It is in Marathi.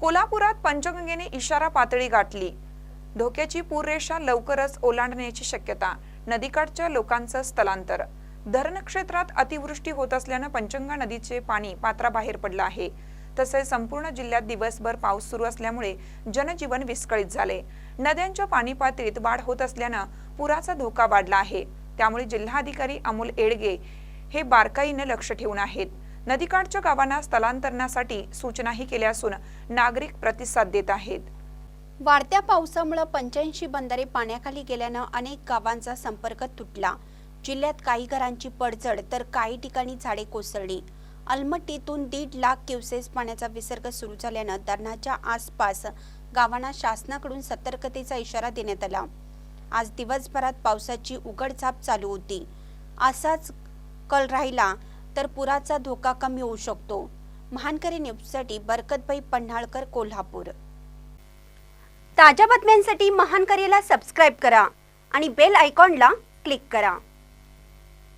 कोल्हापुरात पंचगंगेने इशारा पातळी गाठली. धोक्याची पूररेषा लवकरच ओलांडण्याची शक्यता नदीकाठच्या लोकांचं स्थलांतर. धरण क्षेत्रात अतिवृष्टी होत असल्यानं पंचगंगा नदीचे पाणी पात्राबाहेर पडलं आहे. तसेच संपूर्ण जिल्ह्यात दिवसभर पाऊस सुरू असल्यामुळे जनजीवन विस्कळीत झाले. नद्यांच्या पाणी पातळीत वाढ होत असल्यानं पुराचा धोका वाढला आहे. त्यामुळे जिल्हाधिकारी अमोल एडगे हे बारकाईनं लक्ष ठेवून आहेत. नदीकाठच्या गावांना स्थलांतरणासाठी सूचनाही केल्या असून नागरिक प्रतिसाद देत आहेत. वाढत्या पावसामुळे पंच्याऐंशी बंधारे पाण्याखाली गेल्यानं अनेक गावांचा संपर्क तुटला. जिल्ह्यात काही घरांची पडझड तर काही ठिकाणी झाडे कोसळली. अलमट्टीतून दीड लाख क्युसेस पाण्याचा विसर्ग सुरू झाल्यानं धरणाच्या आसपास गावांना शासनाकडून सतर्कतेचा इशारा देण्यात आला. आज दिवसभरात पावसाची उघडझाप चालू होती. असाच कल राहिला तर पुराचा धोका कमी होऊ शकतो. महानकरी न्यूजसाठी बरकतभाई पन्हाळकर कोल्हापूर. ताज्या बातम्यांसाठी महानकरीला सबस्क्राईब करा आणि बेल आयकॉनला क्लिक करा.